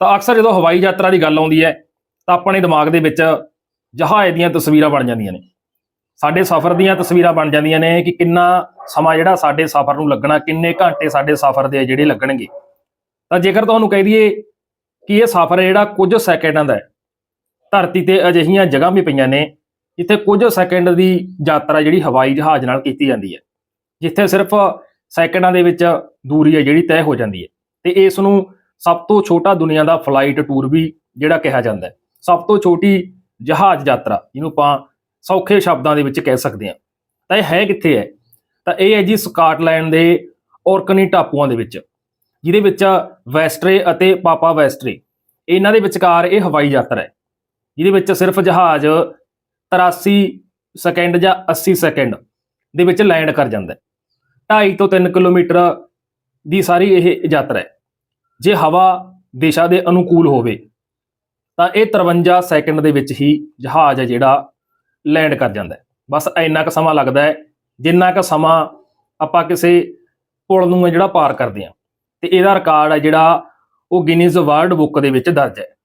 ਤਾਂ ਅਕਸਰ ਜਦੋਂ ਹਵਾਈ ਯਾਤਰਾ ਦੀ ਗੱਲ ਆਉਂਦੀ ਹੈ, ਤਾਂ ਆਪਣੇ ਦਿਮਾਗ ਦੇ ਵਿੱਚ ਜਹਾਜ਼ ਦੀਆਂ ਤਸਵੀਰਾਂ ਬਣ ਜਾਂਦੀਆਂ ਨੇ। ਸਾਡੇ ਸਫ਼ਰ ਦੀਆਂ ਤਸਵੀਰਾਂ ਬਣ ਜਾਂਦੀਆਂ ਨੇ ਕਿ ਕਿੰਨਾ ਸਮਾਂ ਜਿਹੜਾ ਸਾਡੇ ਸਫ਼ਰ ਨੂੰ ਲੱਗਣਾ, ਕਿੰਨੇ ਘੰਟੇ ਸਾਡੇ ਸਫ਼ਰ ਦੇ ਜਿਹੜੇ ਲੱਗਣਗੇ। ਤਾਂ ਜੇਕਰ ਤੁਹਾਨੂੰ ਕਹਿ ਦਈਏ ਕਿ ਇਹ ਸਫ਼ਰ ਜਿਹੜਾ ਕੁਝ ਸੈਕਿੰਡਾਂ ਦਾ ਹੈ, ਧਰਤੀ ਤੇ ਅਜਿਹੀਆਂ ਜਗ੍ਹਾ ਵੀ ਪਈਆਂ ਨੇ, ਜਿੱਥੇ ਕੁਝ ਸੈਕਿੰਡ ਦੀ ਯਾਤਰਾ ਜਿਹੜੀ ਹਵਾਈ ਜਹਾਜ਼ ਨਾਲ ਕੀਤੀ ਜਾਂਦੀ ਹੈ, ਜਿੱਥੇ ਸਿਰਫ ਸੈਕਿੰਡਾਂ ਦੇ ਵਿੱਚ ਦੂਰੀ ਹੈ ਜਿਹੜੀ ਤੈਅ ਹੋ ਜਾਂਦੀ ਹੈ। ਤੇ ਇਸ ਨੂੰ ਸਭ ਤੋਂ ਛੋਟਾ ਦੁਨੀਆ ਦਾ ਫਲਾਈਟ ਟੂਰ ਵੀ ਜਿਹੜਾ ਕਿਹਾ ਜਾਂਦਾ ਹੈ। ਸਭ ਤੋਂ ਛੋਟੀ ਜਹਾਜ਼ ਯਾਤਰਾ, ਜਿਹਨੂੰ ਆਪਾਂ ਸੌਖੇ ਸ਼ਬਦਾਂ ਦੇ ਵਿੱਚ ਕਹਿ ਸਕਦੇ ਹਾਂ। ਤਾਂ ਇਹ ਹੈ ਕਿੱਥੇ ਹੈ? ਤਾਂ ਇਹ ਹੈ ਜੀ ਸਕਾਟਲੈਂਡ ਦੇ ਔਰਕਨੀ ਟਾਪੂਆਂ ਦੇ ਵਿੱਚ, ਜਿਹਦੇ ਵਿੱਚ ਵੈਸਟਰੇ ਅਤੇ ਪਾਪਾ ਵੈਸਟਰੇ, ਇਹਨਾਂ ਦੇ ਵਿਚਕਾਰ ਇਹ ਹਵਾਈ ਯਾਤਰਾ ਹੈ। ਜਿਹਦੇ ਵਿੱਚ ਸਿਰਫ ਜਹਾਜ਼ 83 ਸੈਕਿੰਡ ਜਾਂ 80 ਸੈਕਿੰਡ ਦੇ ਵਿੱਚ ਲੈਂਡ ਕਰ ਜਾਂਦਾ ਹੈ। 2.5 ਤੋਂ 3 ਕਿਲੋਮੀਟਰ ਦੀ ਸਾਰੀ ਇਹ ਯਾਤਰਾ ਹੈ। ਜੇ ਹਵਾ ਦਿਸ਼ਾ ਦੇ ਅਨੁਕੂਲ ਹੋਵੇ, ਤਾਂ ਇਹ 53 ਸੈਕਿੰਡ ਦੇ ਵਿੱਚ ਹੀ ਜਹਾਜ਼ ਹੈ ਜਿਹੜਾ ਲੈਂਡ ਕਰ ਜਾਂਦਾ ਹੈ। ਬਸ ਇੰਨਾ ਕੁ ਸਮਾਂ ਲੱਗਦਾ ਹੈ, ਜਿੰਨਾ ਕੁ ਸਮਾਂ ਆਪਾਂ ਕਿਸੇ ਪੁਲ ਨੂੰ ਜਿਹੜਾ ਪਾਰ ਕਰਦੇ ਹਾਂ। ਤੇ ਇਹਦਾ ਰਿਕਾਰਡ ਹੈ ਜਿਹੜਾ ਉਹ ਗਿਨੀਜ਼ ਵਰਲਡ ਬੁੱਕ ਦੇ ਵਿੱਚ ਦਰਜ ਹੈ।